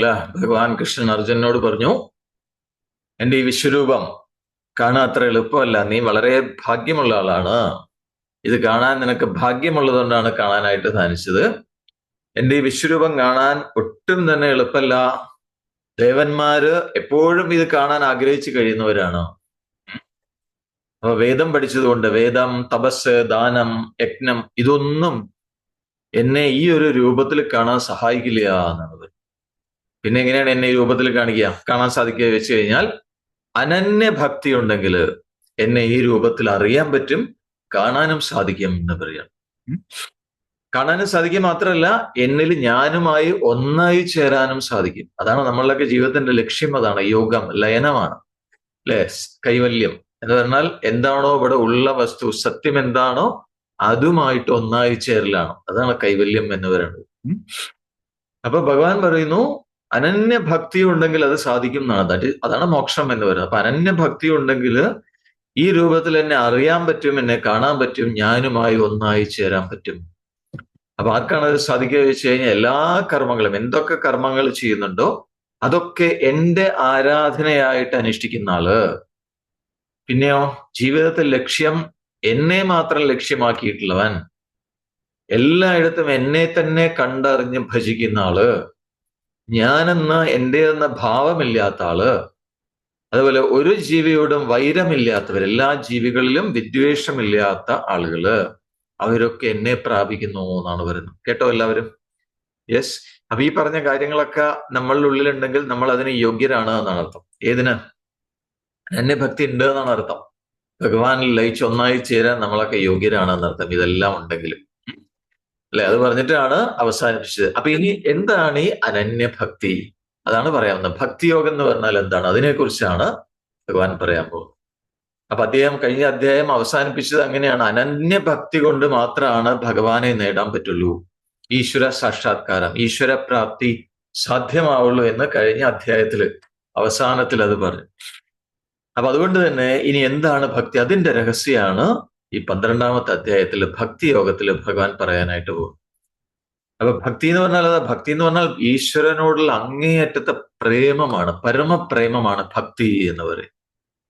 അല്ല ഭഗവാൻ കൃഷ്ണൻ അർജുനോട് പറഞ്ഞു എന്റെ ഈ വിശ്വരൂപം കാണാൻ അത്ര എളുപ്പമല്ല. നീ വളരെ ഭാഗ്യമുള്ള ആളാണ്. ഇത് കാണാൻ നിനക്ക് ഭാഗ്യമുള്ളതുകൊണ്ടാണ് കാണാനായിട്ട് സാധിച്ചത്. എന്റെ ഈ വിശ്വരൂപം കാണാൻ ഒട്ടും തന്നെ എളുപ്പമല്ല. ദേവന്മാര് എപ്പോഴും ഇത് കാണാൻ ആഗ്രഹിച്ചു കഴിയുന്നവരാണ്. അപ്പൊ വേദം പഠിച്ചതുകൊണ്ട് വേദം തപസ് ദാനം യജ്ഞം ഇതൊന്നും എന്നെ ഈ ഒരു രൂപത്തിൽ കാണാൻ സഹായിക്കില്ല പറയുന്നത്. പിന്നെ എങ്ങനെയാണ് എന്നെ ഈ രൂപത്തിൽ കാണിക്കുക? കാണാൻ സാധിക്കുക വെച്ച് കഴിഞ്ഞാൽ അനന്യ ഭക്തി ഉണ്ടെങ്കിൽ എന്നെ ഈ രൂപത്തിൽ അറിയാൻ പറ്റും കാണാനും സാധിക്കും എന്ന് പറയാം ഉം. കാണാനും സാധിക്കുക മാത്രമല്ല എന്നിൽ ഞാനുമായി ഒന്നായി ചേരാനും സാധിക്കും. അതാണ് നമ്മളുടെയൊക്കെ ജീവിതത്തിന്റെ ലക്ഷ്യം അതാണ് യോഗം ലയനമാണ്. അല്ലെ? കൈവല്യം. എന്ന് പറഞ്ഞാൽ എന്താണോ ഇവിടെ ഉള്ള വസ്തു സത്യം എന്താണോ അതുമായിട്ട് ഒന്നായി ചേരലാണ്. അതാണ് കൈവല്യം എന്ന് പറയുന്നത്. അപ്പൊ ഭഗവാൻ പറയുന്നു അനന്യ ഭക്തി ഉണ്ടെങ്കിൽ അത് സാധിക്കും എന്നാണ്. ദാറ്റ് അതാണ് മോക്ഷം എന്ന് പറയുന്നത്. അപ്പൊ അനന്യ ഭക്തി ഉണ്ടെങ്കിൽ ഈ രൂപത്തിൽ എന്നെ അറിയാൻ പറ്റും എന്നെ കാണാൻ പറ്റും ഞാനുമായി ഒന്നായി ചേരാൻ പറ്റും. അപ്പൊ ആർക്കാണ് അത് സാധിക്കുക വെച്ച് കഴിഞ്ഞാൽ എല്ലാ കർമ്മങ്ങളും എന്തൊക്കെ കർമ്മങ്ങൾ ചെയ്യുന്നുണ്ടോ അതൊക്കെ എന്റെ ആരാധനയായിട്ട് അനുഷ്ഠിക്കുന്ന ആൾ. പിന്നെയോ ജീവിതത്തിൽ ലക്ഷ്യം എന്നെ മാത്രം ലക്ഷ്യമാക്കിയിട്ടുള്ളവൻ. എല്ലായിടത്തും എന്നെ തന്നെ കണ്ടറിഞ്ഞ് ഭജിക്കുന്ന ആൾ. ഞാനെന്ന എന്റെ എന്ന ഭാവമില്ലാത്ത ആൾ. അതുപോലെ ഒരു ജീവിയോടും വൈരമില്ലാത്തവർ എല്ലാ ജീവികളിലും വിദ്വേഷമില്ലാത്ത ആളുകൾ അവരൊക്കെ എന്നെ പ്രാപിക്കുന്നു എന്നാണ് പറയുന്നത്. കേട്ടോ എല്ലാവരും? യെസ് അപ്പൊ ഈ പറഞ്ഞ കാര്യങ്ങളൊക്കെ നമ്മളുടെ ഉള്ളിലുണ്ടെങ്കിൽ നമ്മൾ അതിന് യോഗ്യരാണ് എന്നാണ് അർത്ഥം. ഏതിന്? എന്നെ ഭക്തി ഉണ്ട് എന്നാണ് അർത്ഥം. ഭഗവാനിൽ ലയിച്ച് ഒന്നായി ചേരാൻ നമ്മളൊക്കെ യോഗ്യരാണ് എന്നർത്ഥം. ഇതെല്ലാം ഉണ്ടെങ്കിലും. അല്ലെ? അത് പറഞ്ഞിട്ടാണ് അവസാനിപ്പിച്ചത്. അപ്പൊ ഇനി എന്താണ് ഈ അനന്യഭക്തി? അതാണ് പറയാവുന്നത് ഭക്തിയോഗം എന്ന് പറഞ്ഞാൽ എന്താണ്? അതിനെക്കുറിച്ചാണ് ഭഗവാൻ പറയാൻ പോകുന്നത്. അപ്പൊ അദ്ദേഹം കഴിഞ്ഞ അധ്യായം അവസാനിപ്പിച്ചത് അങ്ങനെയാണ്. അനന്യഭക്തി കൊണ്ട് മാത്രമാണ് ഭഗവാനെ നേടാൻ പറ്റുള്ളൂ. ഈശ്വര സാക്ഷാത്കാരം ഈശ്വരപ്രാപ്തി സാധ്യമാവുള്ളൂ എന്ന് കഴിഞ്ഞ അധ്യായത്തിൽ അവസാനത്തിൽ അത് പറഞ്ഞു. അപ്പൊ അതുകൊണ്ട് തന്നെ ഇനി എന്താണ് ഭക്തി? അതിന്റെ രഹസ്യമാണ് ഈ പന്ത്രണ്ടാമത്തെ അധ്യായത്തിൽ ഭക്തി യോഗത്തിൽ ഭഗവാൻ പറയാനായിട്ട് പോകും. അപ്പൊ ഭക്തി എന്ന് പറഞ്ഞാൽ അതാ ഭക്തി എന്ന് പറഞ്ഞാൽ ഈശ്വരനോടുള്ള അങ്ങേയറ്റത്തെ പ്രേമമാണ് പരമപ്രേമമാണ് ഭക്തി എന്ന് പറയും.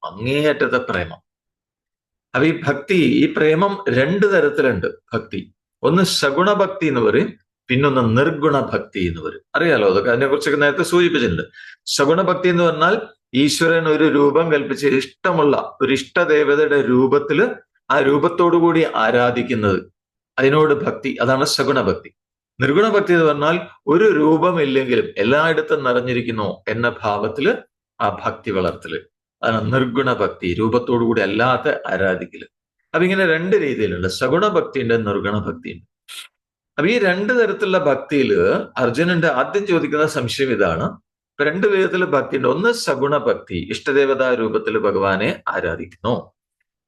അങ്ങേയറ്റത്തെ പ്രേമം. അപ്പൊ ഈ ഭക്തി ഈ പ്രേമം രണ്ട് തരത്തിലുണ്ട് ഭക്തി. ഒന്ന് സഗുണ ഭക്തി എന്ന് പറയും പിന്നൊന്ന് നിർഗുണ ഭക്തി എന്ന് പറയും. അറിയാലോ അതൊക്കെ? അതിനെ കുറിച്ചൊക്കെ നേരത്തെ സൂചിപ്പിച്ചിട്ടുണ്ട്. സഗുണ ഭക്തി എന്ന് പറഞ്ഞാൽ ഈശ്വരൻ ഒരു രൂപം കൽപ്പിച്ച് ഇഷ്ടമുള്ള ഒരു ഇഷ്ടദേവതയുടെ രൂപത്തിൽ ആ രൂപത്തോടുകൂടി ആരാധിക്കുന്നത്. അതിനോട് ഭക്തി അതാണ് സഗുണഭക്തി. നിർഗുണഭക്തി നിർഗുണ ഭക്തി എന്ന് പറഞ്ഞാൽ ഒരു രൂപമില്ലെങ്കിലും എല്ലായിടത്തും നിറഞ്ഞിരിക്കുന്നു എന്ന ഭാവത്തിൽ ആ ഭക്തി വളർത്തൽ. അതാണ് നിർഗുണ ഭക്തി രൂപത്തോടുകൂടി അല്ലാത്ത ആരാധിക്കൽ. അപ്പൊ ഇങ്ങനെ രണ്ട് രീതിയിലുണ്ട്. സഗുണ ഭക്തിയുണ്ട് നിർഗുണ ഭക്തിയുണ്ട് അപ്പൊ ഈ രണ്ട് തരത്തിലുള്ള ഭക്തിയിൽ അർജുനന്റെ ആദ്യം ചോദിക്കുന്ന സംശയം ഇതാണ്. രണ്ട് വിധത്തിൽ ഭക്തിയുണ്ട്. ഒന്ന് സഗുണ ഭക്തി ഇഷ്ടദേവതാ രൂപത്തിൽ ഭഗവാനെ ആരാധിക്കുന്നു.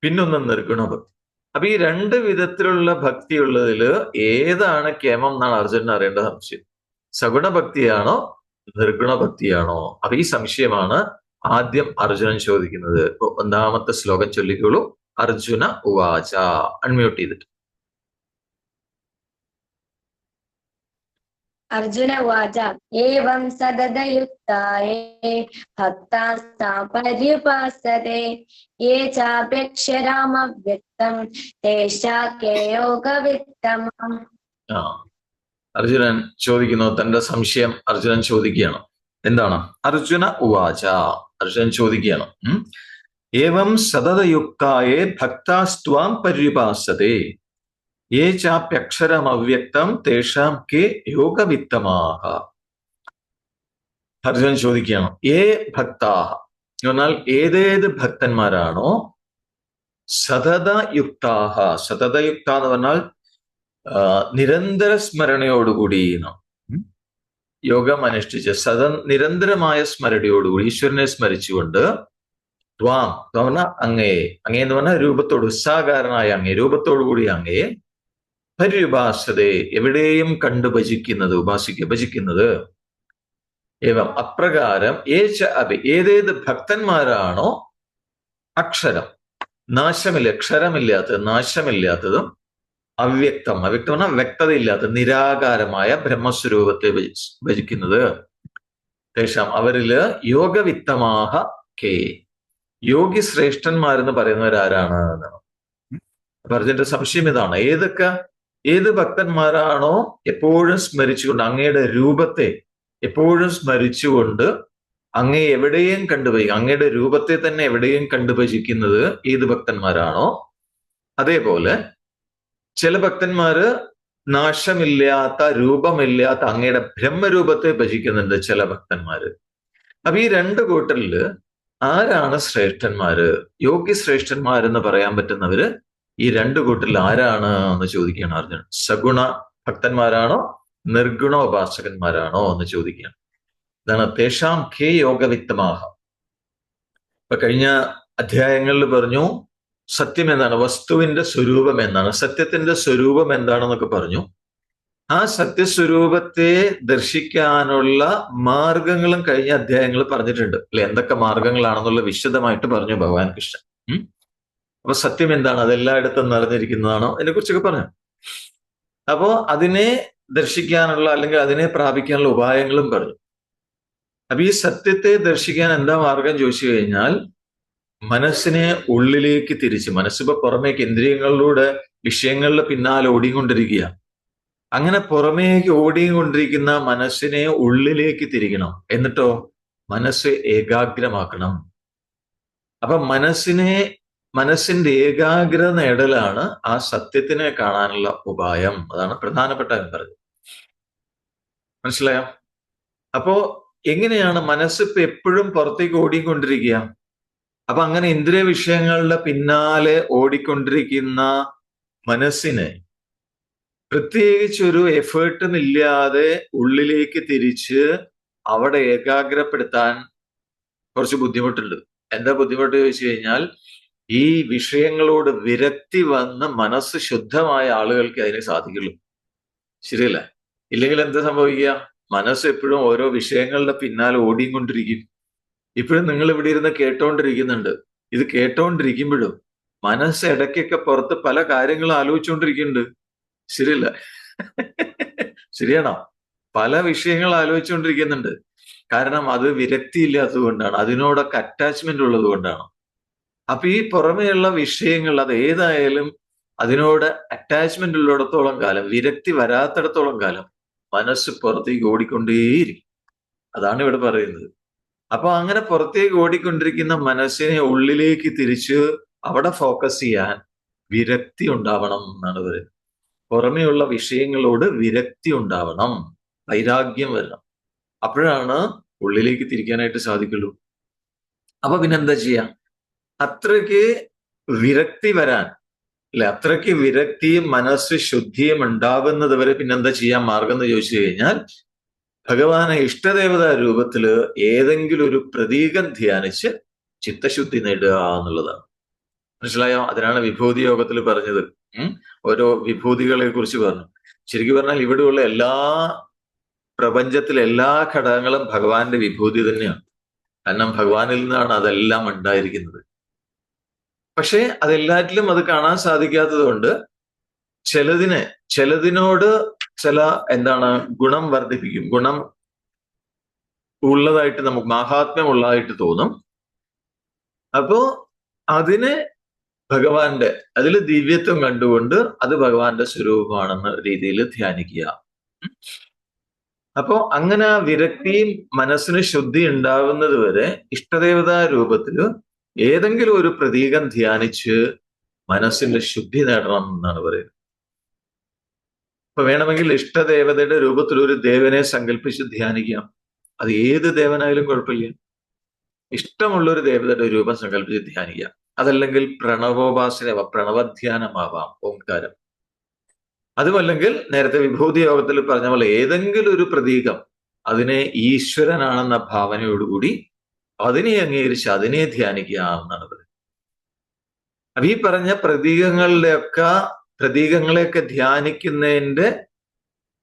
പിന്നൊന്ന് നിർഗുണ ഭക്തി അപ്പൊ ഈ രണ്ട് വിധത്തിലുള്ള ഭക്തി ഉള്ളതിൽ ഏതാണ് കേമം എന്നാണ് അർജുനൻ അറിയേണ്ട സംശയം. സഗുണ ഭക്തിയാണോ നിർഗുണ ഭക്തിയാണോ അപ്പൊ ഈ സംശയമാണ് ആദ്യം അർജുനൻ ചോദിക്കുന്നത്. ഒന്നാമത്തെ ശ്ലോകം ചൊല്ലിക്കോളൂ. അർജുന ഉവാച. അൺമ്യൂട്ട് ചെയ്തിട്ട്. അർജുന വാച ഏവം സദതയുക്തേക്ഷ ഭക്താസ്താ പരിപാസതേ രാമവ്യക്തം അർജുനൻ ചോദിക്കുന്നു തന്റെ സംശയം അർജുനൻ ചോദിക്കുകയാണ്. എന്താണ്? അർജുന ഉവാച അർജുനൻ ചോദിക്കുകയാണ്. ഏവം സതതയുക്തായേ ഭക്താസ്ത്വാം പരിപാസതേ ഏ ചാപ്യക്ഷരം അവ്യക്തം തേഷാം കെ യോഗവിത്തമാഹ. അർജുൻ ചോദിക്കുകയാണ് ഏ ഭക്താഹ? എന്ന് പറഞ്ഞാൽ ഏതേത് ഭക്തന്മാരാണോ സതതയുക്താഹ. സതതയുക്ത എന്ന് പറഞ്ഞാൽ നിരന്തര സ്മരണയോടുകൂടി. യോഗം അനുഷ്ഠിച്ച് സത നിരന്തരമായ സ്മരണയോടുകൂടി ഈശ്വരനെ സ്മരിച്ചുകൊണ്ട് ത്വാം എന്ന് പറഞ്ഞാൽ അങ്ങയെ. അങ്ങേ എന്ന് പറഞ്ഞാൽ രൂപത്തോട് ഉത്സാഹകാരനായ അങ്ങേ രൂപത്തോടുകൂടി അങ്ങയെ പര്യുപാസതെ എവിടെയും കണ്ടു ഭജിക്കുന്നത് ഉപാസിക്കുക ഭജിക്കുന്നത് ഏവം അപ്രകാരം ഏച്ച അഭി ഏതേത് ഭക്തന്മാരാണോ അക്ഷരം നാശമില്ല ക്ഷരമില്ലാത്തത് നാശമില്ലാത്തതും അവ്യക്തം. അവ്യക്തം പറഞ്ഞാൽ വ്യക്തതയില്ലാത്ത നിരാകാരമായ ബ്രഹ്മസ്വരൂപത്തെ ഭജി- ഭജിക്കുന്നത്. തേഷാം അവരിൽ യോഗവിത്തമാഹ കെ. യോഗി ശ്രേഷ്ഠന്മാരെന്ന് പറയുന്നവരാരാണ് പറഞ്ഞിട്ട് സംശയം ഇതാണ്. ഏതൊക്കെ? ഏത് ഭക്തന്മാരാണോ എപ്പോഴും സ്മരിച്ചുകൊണ്ട് അങ്ങയുടെ രൂപത്തെ എപ്പോഴും സ്മരിച്ചുകൊണ്ട് അങ്ങേ എവിടെയും കണ്ടുപോയി അങ്ങയുടെ രൂപത്തെ തന്നെ എവിടെയും കണ്ടു ഭജിക്കുന്നത് ഏത് ഭക്തന്മാരാണോ? അതേപോലെ ചില ഭക്തന്മാര് നാശമില്ലാത്ത രൂപമില്ലാത്ത അങ്ങയുടെ ബ്രഹ്മരൂപത്തെ ഭജിക്കുന്നുണ്ട് ചില ഭക്തന്മാര്. അപ്പൊ ഈ രണ്ട് കൂട്ടരിൽ ആരാണ് ശ്രേഷ്ഠന്മാര്? യോഗ്യ ശ്രേഷ്ഠന്മാരെന്ന് പറയാൻ പറ്റുന്നവര് ഈ രണ്ട് കൂട്ടിൽ ആരാണ് എന്ന് ചോദിക്കുകയാണ് അർജുനൻ. സഗുണ ഭക്തന്മാരാണോ നിർഗുണ ഉപാസകന്മാരാണോ എന്ന് ചോദിക്കുകയാണ്. ഇതാണ് തേഷാം ഖേ യോഗവിത്തമാഹ. ഇപ്പൊ കഴിഞ്ഞ അധ്യായങ്ങളിൽ പറഞ്ഞു സത്യം എന്താണ്? വസ്തുവിന്റെ സ്വരൂപം എന്താണ്? സത്യത്തിന്റെ സ്വരൂപം എന്താണെന്നൊക്കെ പറഞ്ഞു. ആ സത്യസ്വരൂപത്തെ ദർശിക്കാനുള്ള മാർഗങ്ങളും കഴിഞ്ഞ അധ്യായങ്ങൾ പറഞ്ഞിട്ടുണ്ട്. അല്ലെ? എന്തൊക്കെ മാർഗങ്ങളാണെന്നുള്ള വിശദമായിട്ട് പറഞ്ഞു ഭഗവാൻ കൃഷ്ണൻ. അപ്പൊ സത്യം എന്താണ്? അതെല്ലായിടത്തും നിറഞ്ഞിരിക്കുന്നതാണോ? അതിനെ കുറിച്ചൊക്കെ പറഞ്ഞു അപ്പോ അതിനെ ദർശിക്കാനുള്ള അല്ലെങ്കിൽ അതിനെ പ്രാപിക്കാനുള്ള ഉപായങ്ങളും പറഞ്ഞു. അപ്പൊ ഈ സത്യത്തെ ദർശിക്കാൻ എന്താ മാർഗം ചോദിച്ചു കഴിഞ്ഞാൽ മനസ്സിനെ ഉള്ളിലേക്ക് തിരിച്ച് മനസ്സിപ്പോ പുറമേക്ക് ഇന്ദ്രിയങ്ങളിലൂടെ വിഷയങ്ങളുടെ പിന്നാലെ ഓടിക്കൊണ്ടിരിക്കുക അങ്ങനെ പുറമേക്ക് ഓടിക്കൊണ്ടിരിക്കുന്ന മനസ്സിനെ ഉള്ളിലേക്ക് തിരിക്കണം. എന്നിട്ടോ? മനസ്സ് ഏകാഗ്രമാക്കണം. അപ്പൊ മനസ്സിനെ മനസ്സിന്റെ ഏകാഗ്രത നേടലാണ് ആ സത്യത്തിനെ കാണാനുള്ള ഉപായം. അതാണ് പ്രധാനപ്പെട്ട എന്ന് പറഞ്ഞത്. മനസ്സിലായോ? അപ്പോ എങ്ങനെയാണ് മനസ്സ് ഇപ്പൊ എപ്പോഴും പുറത്തേക്ക് ഓടിക്കൊണ്ടിരിക്കുക? അപ്പൊ അങ്ങനെ ഇന്ദ്രിയ വിഷയങ്ങളുടെ പിന്നാലെ ഓടിക്കൊണ്ടിരിക്കുന്ന മനസ്സിനെ പ്രത്യേകിച്ചൊരു എഫേർട്ടും ഇല്ലാതെ ഉള്ളിലേക്ക് തിരിച്ച് അവിടെ ഏകാഗ്രപ്പെടുത്താൻ കുറച്ച് ബുദ്ധിമുട്ടുണ്ട്. എന്താ ബുദ്ധിമുട്ട് ചോദിച്ചു കഴിഞ്ഞാൽ ഈ വിഷയങ്ങളോട് വിരക്തി വന്ന് മനസ്സ് ശുദ്ധമായ ആളുകൾക്ക് അതിനെ സാധിക്കുള്ളൂ. ശരിയല്ല? ഇല്ലെങ്കിൽ എന്താ സംഭവിക്കുക? മനസ്സ് എപ്പോഴും ഓരോ വിഷയങ്ങളുടെ പിന്നാലെ ഓടിക്കൊണ്ടിരിക്കും. ഇപ്പോഴും നിങ്ങൾ ഇവിടെ ഇരുന്ന് കേട്ടോണ്ടിരിക്കുന്നുണ്ട്. ഇത് കേട്ടോണ്ടിരിക്കുമ്പോഴും മനസ്സ് ഇടയ്ക്കൊക്കെ പുറത്ത് പല കാര്യങ്ങളും ആലോചിച്ചുകൊണ്ടിരിക്കുന്നുണ്ട് ശരിയല്ല? ശരിയാണോ? പല വിഷയങ്ങൾ ആലോചിച്ചുകൊണ്ടിരിക്കുന്നുണ്ട് കാരണം അത് വിരക്തി ഇല്ലാത്തത് കൊണ്ടാണ്. അതിനോടൊക്കെ അറ്റാച്ച്മെന്റ് ഉള്ളത് കൊണ്ടാണ്. അപ്പൊ ഈ പുറമേയുള്ള വിഷയങ്ങൾ അത് ഏതായാലും അതിനോട് അറ്റാച്ച്മെന്റ് ഉള്ളിടത്തോളം കാലം വിരക്തി വരാത്തിടത്തോളം കാലം മനസ്സ് പുറത്തേക്ക് ഓടിക്കൊണ്ടേയിരിക്കും. അതാണ് ഇവിടെ പറയുന്നത്. അപ്പൊ അങ്ങനെ പുറത്തേക്ക് ഓടിക്കൊണ്ടിരിക്കുന്ന മനസ്സിനെ ഉള്ളിലേക്ക് തിരിച്ച് അവിടെ ഫോക്കസ് ചെയ്യാൻ വിരക്തി ഉണ്ടാവണം എന്നാണ് പറയുന്നത്. പുറമെയുള്ള വിഷയങ്ങളോട് വിരക്തി ഉണ്ടാവണം വൈരാഗ്യം വരണം. അപ്പോഴാണ് ഉള്ളിലേക്ക് തിരിക്കാനായിട്ട് സാധിക്കുള്ളൂ. അപ്പൊ പിന്നെന്താ ചെയ്യാം? അത്രയ്ക്ക് വിരക്തി വരാൻ അല്ലെ? അത്രയ്ക്ക് വിരക്തിയും മനസ്സ് ശുദ്ധിയും ഉണ്ടാവുന്നത് വരെ പിന്നെന്താ ചെയ്യാൻ മാർഗം എന്ന് ചോദിച്ചു കഴിഞ്ഞാൽ ഭഗവാനെ ഇഷ്ടദേവതാ രൂപത്തിൽ ഏതെങ്കിലും ഒരു പ്രതീകം ധ്യാനിച്ച് ചിത്തശുദ്ധി നേടുക എന്നുള്ളതാണ്. മനസ്സിലായോ? അതിനാണ് വിഭൂതി യോഗത്തിൽ പറഞ്ഞത്. ഓരോ വിഭൂതികളെ കുറിച്ച് പറഞ്ഞു. ശരിക്കും പറഞ്ഞാൽ ഇവിടെയുള്ള എല്ലാ പ്രപഞ്ചത്തിലെ എല്ലാ ഘടകങ്ങളും ഭഗവാന്റെ വിഭൂതി തന്നെയാണ്. കാരണം ഭഗവാനിൽ നിന്നാണ് അതെല്ലാം ഉണ്ടായിരിക്കുന്നത്. പക്ഷേ അതെല്ലാറ്റിലും അത് കാണാൻ സാധിക്കാത്തത് കൊണ്ട് ചിലതിനെ ചിലതിനോട് ചില എന്താണ് ഗുണം വർദ്ധിപ്പിക്കും. ഗുണം ഉള്ളതായിട്ട് നമുക്ക് മാഹാത്മ്യമുള്ളതായിട്ട് തോന്നും. അപ്പോ അതിനെ ഭഗവാന്റെ അതിൽ ദിവ്യത്വം കണ്ടുകൊണ്ട് അത് ഭഗവാന്റെ സ്വരൂപമാണെന്ന രീതിയിൽ ധ്യാനിക്കുക. അപ്പോ അങ്ങനെ ആ വിരക്തിയും മനസ്സിന് ശുദ്ധി ഉണ്ടാകുന്നത് വരെ ഇഷ്ടദേവതാ രൂപത്തിൽ ഏതെങ്കിലും ഒരു പ്രതീകം ധ്യാനിച്ച് മനസ്സിന്റെ ശുദ്ധി നേടണം എന്നാണ് പറയുന്നത്. ഇപ്പൊ വേണമെങ്കിൽ ഇഷ്ടദേവതയുടെ രൂപത്തിൽ ഒരു ദേവനെ സങ്കല്പിച്ച് ധ്യാനിക്കാം. അത് ഏത് ദേവനായാലും കുഴപ്പമില്ല. ഇഷ്ടമുള്ള ഒരു ദേവതയുടെ രൂപം സങ്കല്പിച്ച് ധ്യാനിക്കാം. അതല്ലെങ്കിൽ പ്രണവോപാസന പ്രണവധ്യാനമാവാം ഓംകാരം. അതുമല്ലെങ്കിൽ നേരത്തെ വിഭൂതി യോഗത്തിൽ പറഞ്ഞ പോലെ ഏതെങ്കിലും ഒരു പ്രതീകം അതിനെ ഈശ്വരനാണെന്ന ഭാവനയോടുകൂടി അതിനെ അംഗീകരിച്ച് അതിനെ ധ്യാനിക്കുക എന്നാണ് പറയുന്നത്. അപ്പൊ ഈ പറഞ്ഞ പ്രതീകങ്ങളുടെയൊക്കെ പ്രതീകങ്ങളെയൊക്കെ ധ്യാനിക്കുന്നതിന്റെ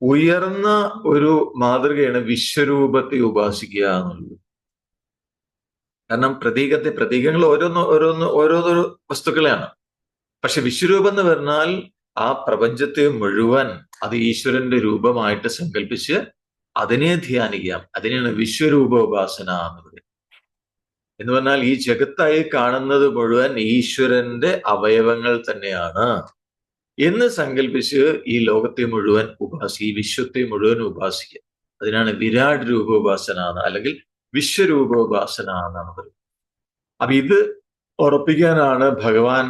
ഉയർന്ന ഒരു മാതൃകയാണ് വിശ്വരൂപത്തെ ഉപാസിക്കുക എന്നുള്ളത്. കാരണം പ്രതീകത്തെ പ്രതീകങ്ങൾ ഓരോന്ന് ഓരോന്ന് ഓരോരോ വസ്തുക്കളെയാണ്. പക്ഷെ വിശ്വരൂപം എന്ന് പറഞ്ഞാൽ ആ പ്രപഞ്ചത്തെ മുഴുവൻ അത് ഈശ്വരന്റെ രൂപമായിട്ട് സങ്കല്പിച്ച് അതിനെ ധ്യാനിക്കാം. അതിനെയാണ് വിശ്വരൂപ ഉപാസന എന്ന് പറയുന്നത്. എന്ന് പറഞ്ഞാൽ ഈ ജഗത്തായി കാണുന്നത് മുഴുവൻ ഈശ്വരന്റെ അവയവങ്ങൾ തന്നെയാണ്. എന്ന് സങ്കല്പിച്ച് ഈ ലോകത്തെ മുഴുവൻ ഉപാസി ഈ വിശ്വത്തെ മുഴുവൻ ഉപാസിക്കുക. അതിനാണ് വിരാട് രൂപോപാസന അല്ലെങ്കിൽ വിശ്വരൂപോപാസന എന്നാണ് പറയുന്നത്. അപ്പൊ ഇത് ഉറപ്പിക്കാനാണ് ഭഗവാൻ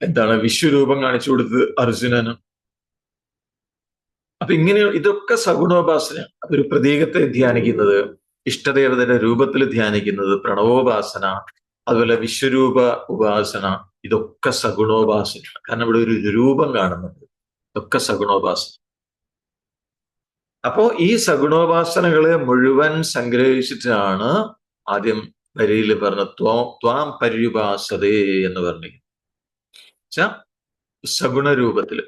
എന്താണ് വിശ്വരൂപം കാണിച്ചു കൊടുത്തത് അർജുനന്. അപ്പൊ ഇങ്ങനെ ഇതൊക്കെ സഗുണോപാസന ഒരു പ്രതീകത്തെ ധ്യാനിക്കുന്നത്. ഇഷ്ടദേവതയുടെ രൂപത്തിൽ ധ്യാനിക്കുന്നത് പ്രണവോപാസന അതുപോലെ വിശ്വരൂപ ഉപാസന ഇതൊക്കെ സഗുണോപാസനയാണ്. കാരണം ഇവിടെ ഒരു രൂപം കാണുന്നുണ്ട്. ഇതൊക്കെ സഗുണോപാസന. അപ്പോ ഈ സഗുണോപാസനകളെ മുഴുവൻ സംഗ്രഹിച്ചിട്ടാണ് ആദ്യം വരിയിൽ പറഞ്ഞ ത്വാം ത്വാം പര്യുപാസതേ എന്ന് പറഞ്ഞിരിക്കുന്നത്. സഗുണ രൂപത്തിൽ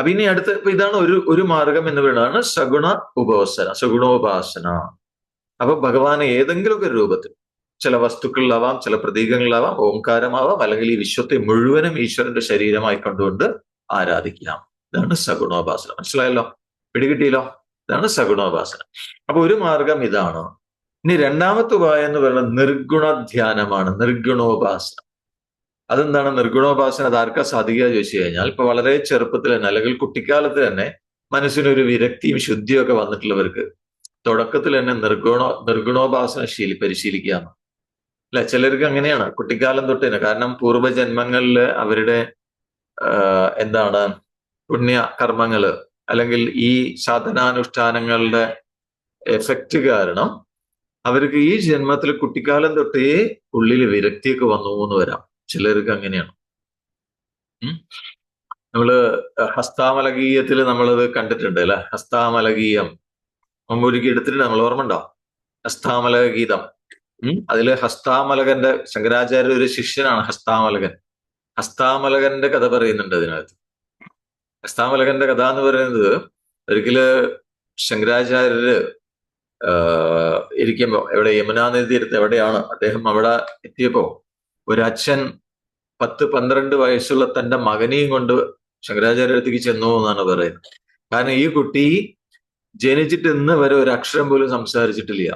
അപ്പൊ ഇനി അടുത്ത ഇപ്പൊ ഇതാണ് ഒരു ഒരു മാർഗം എന്ന് പറയുന്നതാണ് സഗുണ ഉപവസന സഗുണോപാസന അപ്പൊ ഭഗവാനെ ഏതെങ്കിലുമൊക്കെ രൂപത്തിൽ ചില വസ്തുക്കളിലാവാം ചില പ്രതീകങ്ങളിലാവാം ഓംകാരമാവാം അല്ലെങ്കിൽ ഈ വിശ്വത്തെ മുഴുവനും ഈശ്വരന്റെ ശരീരമായി കണ്ടുകൊണ്ട് ആരാധിക്കാം. ഇതാണ് സഗുണോപാസന മനസ്സിലായല്ലോ? പിടികിട്ടിയല്ലോ? ഇതാണ് സഗുണോപാസന അപ്പൊ ഒരു മാർഗം ഇതാണ്. ഇനി രണ്ടാമത്തെ ഉപായം എന്ന് പറയുന്നത് നിർഗുണ ധ്യാനമാണ് നിർഗുണോപാസന. അതെന്താണ്? നിർഗുണോപാസന അത് സാധിക്കുക ചോദിച്ചു കഴിഞ്ഞാൽ ഇപ്പൊ വളരെ ചെറുപ്പത്തിൽ തന്നെ അല്ലെങ്കിൽ കുട്ടിക്കാലത്ത് തന്നെ മനസ്സിനൊരു വിരക്തിയും ശുദ്ധിയും ഒക്കെ വന്നിട്ടുള്ളവർക്ക് തുടക്കത്തിൽ തന്നെ നിർഗുണോ നിർഗുണോപാസന ശീലി പരിശീലിക്കുക അല്ല? ചിലർക്ക് അങ്ങനെയാണ്. കുട്ടിക്കാലം തൊട്ട് തന്നെ. കാരണം പൂർവജന്മങ്ങളിൽ അവരുടെ എന്താണ് പുണ്യ കർമ്മങ്ങൾ അല്ലെങ്കിൽ ഈ സാധനാനുഷ്ഠാനങ്ങളുടെ എഫക്റ്റ് കാരണം അവർക്ക് ഈ ജന്മത്തിൽ കുട്ടിക്കാലം തൊട്ടേ ഉള്ളിൽ വിരക്തിയൊക്കെ വന്നു എന്ന് വരാം. ചിലർക്ക് അങ്ങനെയാണ്. നമ്മൾ ഹസ്താമലകീയത്തിൽ നമ്മളത് കണ്ടിട്ടുണ്ട് അല്ലെ? ഹസ്താമലകീയം. മമ്മൂരിക്ക് എടുത്തിട്ട് നമ്മൾ ഓർമ്മ ഉണ്ടോ? ഹസ്താമലക ഗീതം അതിൽ ഹസ്താമലകന്റെ ശങ്കരാചാര്യ ഒരു ശിഷ്യനാണ് ഹസ്താമലകൻ. ഹസ്താമലകന്റെ കഥ പറയുന്നുണ്ട് അതിനകത്ത്. ഹസ്താമലകന്റെ കഥ എന്ന് പറയുന്നത് ഒരിക്കൽ ശങ്കരാചാര്യര് ഇരിക്കുമ്പോ എവിടെ യമുനാ നദി തീരത്ത് എവിടെയാണ്? അദ്ദേഹം അവിടെ എത്തിയപ്പോ ഒരു അച്ഛൻ പത്ത് പന്ത്രണ്ട് വയസ്സുള്ള തന്റെ മകനെയും കൊണ്ട് ശങ്കരാചാര്യ അടുത്തേക്ക് ചെന്നു എന്നാണ് പറയുന്നത്. കാരണം ഈ കുട്ടി ജനിച്ചിട്ട് ഇന്ന് വരെ ഒരു അക്ഷരം പോലും സംസാരിച്ചിട്ടില്ല.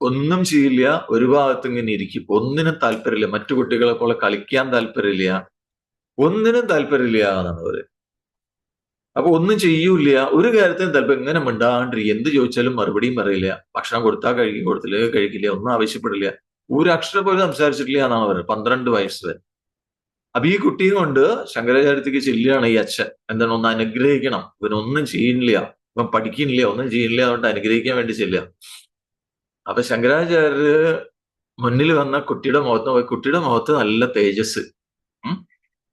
ഒന്നും ചെയ്യില്ല. ഒരു ഭാഗത്ത് ഇങ്ങനെ ഇരിക്കും. ഒന്നിനും താല്പര്യമില്ല. മറ്റു കുട്ടികളെ പോലെ കളിക്കാൻ താല്പര്യമില്ല. ഒന്നിനും താല്പര്യമില്ല എന്നാണ് പറയുന്നത്. അപ്പൊ ഒന്നും ചെയ്യൂല ഒരു കാര്യത്തിനും താല്പര്യം ഇങ്ങനെ മിണ്ടാണ്ടിരിക്കും. എന്ത് ചോദിച്ചാലും മറുപടിയും പറയില്ല. ഭക്ഷണം കൊടുത്താൽ കഴിക്കും കൊടുത്തില്ല കഴിക്കില്ല ഒന്നും ആവശ്യപ്പെടില്ല. ഒരു അക്ഷരം പോലും സംസാരിച്ചിട്ടില്ല എന്നാണ് പറയുന്നത്. പന്ത്രണ്ട് വയസ്സ് വരെ. അപ്പൊ ഈ കുട്ടിയും കൊണ്ട് ശങ്കരാചാര്യത്തേക്ക് ചെല്ലുകയാണ് ഈ അച്ഛൻ. എന്താണ്? ഒന്ന് അനുഗ്രഹിക്കണം. ഇവനൊന്നും ചെയ്യുന്നില്ല. ഇവൻ പഠിക്കുന്നില്ല. ഒന്നും ചെയ്യുന്നില്ല അതുകൊണ്ട് അനുഗ്രഹിക്കാൻ വേണ്ടി ചെല്ലുക. അപ്പൊ ശങ്കരാചാര്യര് മുന്നിൽ വന്ന കുട്ടിയുടെ മുഖത്ത് നോക്കി. കുട്ടിയുടെ മുഖത്ത് നല്ല തേജസ്.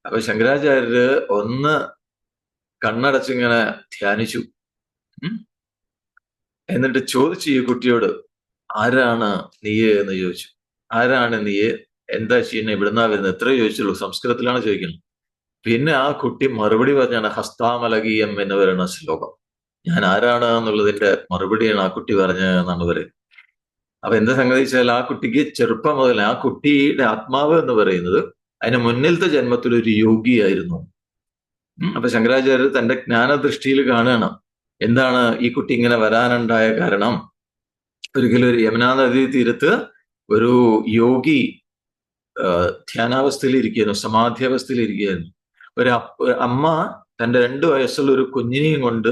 അപ്പൊ ശങ്കരാചാര്യര് ഒന്ന് കണ്ണടച്ചിങ്ങനെ ധ്യാനിച്ചു. എന്നിട്ട് ചോദിച്ചു ഈ കുട്ടിയോട് ആരാണ് നീ എന്ന് ചോദിച്ചു. ആരാണ് നീ എന്താ ചെയ്യുന്നത് ഇവിടുന്നാ വരുന്നത് എത്ര ചോദിച്ചുള്ളൂ. സംസ്കൃതത്തിലാണ് ചോദിക്കുന്നത് പിന്നെ ആ കുട്ടി മറുപടി പറഞ്ഞാണ് ഹസ്താമലകീയം എന്ന് പറയുന്ന ശ്ലോകം. ഞാൻ ആരാണ് എന്നുള്ളതിന്റെ മറുപടിയാണ് ആ കുട്ടി പറഞ്ഞത് എന്നാണ് പറയുന്നത് അപ്പൊ എന്താ സംഗതി വെച്ചാൽ ആ കുട്ടിക്ക് ചെറുപ്പം മുതൽ ആ കുട്ടിയുടെ ആത്മാവ് എന്ന് പറയുന്നത് അതിന് മുന്നിലത്തെ ജന്മത്തിൽ ഒരു യോഗിയായിരുന്നു. അപ്പൊ ശങ്കരാചാര്യർ തന്റെ ജ്ഞാനദൃഷ്ടിയിൽ കാണുകയാണ്. എന്താണ് ഈ കുട്ടി ഇങ്ങനെ വരാനുണ്ടായ കാരണം? ഒരിക്കലും ഒരു യമുനാ നദീ തീരത്ത് ഒരു യോഗി ധ്യാനാവസ്ഥയിൽ ഇരിക്കുന്നു സമാധ്യാവസ്ഥയിൽ ഇരിക്കുകയായിരുന്നു ഒരു അമ്മ തന്റെ രണ്ട് വയസ്സുള്ള ഒരു കുഞ്ഞിനെയും കൊണ്ട്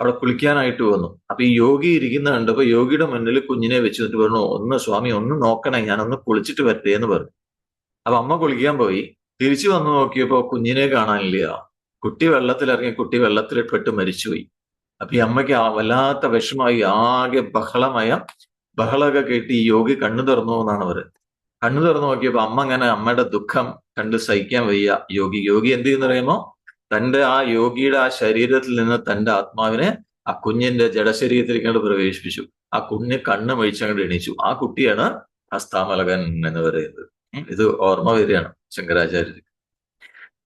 അവിടെ കുളിക്കാനായിട്ട് വന്നു. അപ്പൊ ഈ യോഗി ഇരിക്കുന്ന കണ്ടപ്പോ യോഗിയുടെ മുന്നിൽ കുഞ്ഞിനെ വെച്ചിട്ട് പറഞ്ഞു ഒന്ന് സ്വാമി ഒന്ന് നോക്കണേ ഞാനൊന്ന് കുളിച്ചിട്ട് വരട്ടെ എന്ന് പറഞ്ഞു. അപ്പൊ അമ്മ കുളിക്കാൻ പോയി. തിരിച്ചു വന്നു നോക്കിയപ്പോ കുഞ്ഞിനെ കാണാനില്ല. കുട്ടി വെള്ളത്തിലിറങ്ങി കുട്ടി വെള്ളത്തിൽ പെട്ട് മരിച്ചുപോയി. അപ്പൊ ഈ അമ്മയ്ക്ക് വല്ലാത്ത വിഷമായി ആകെ ബഹളമായ ബഹളമൊക്കെ കേട്ട് ഈ യോഗി കണ്ണു തുറന്നു എന്നാണ് പറയുന്നത്. കണ്ണു തുറന്നു നോക്കിയപ്പോ അമ്മ അങ്ങനെ അമ്മയുടെ ദുഃഖം കണ്ട് സഹിക്കാൻ വയ്യ. യോഗി യോഗി എന്ത് ചെയ്യുന്ന പറയുമ്പോ തന്റെ ആ യോഗിയുടെ ആ ശരീരത്തിൽ നിന്ന് തന്റെ ആത്മാവിനെ ആ കുഞ്ഞിന്റെ ജഡശരീരത്തിലേക്ക് അങ്ങോട്ട് പ്രവേശിപ്പിച്ചു. ആ കുഞ്ഞ് കണ്ണ് മഴിച്ചങ്ങോട്ട് എണീച്ചു. ആ കുട്ടിയാണ് ഹസ്താമലകൻ എന്ന് പറയുന്നത്. ഇത് ഓർമ്മ വരികയാണ് ശങ്കരാചാര്യർക്ക്.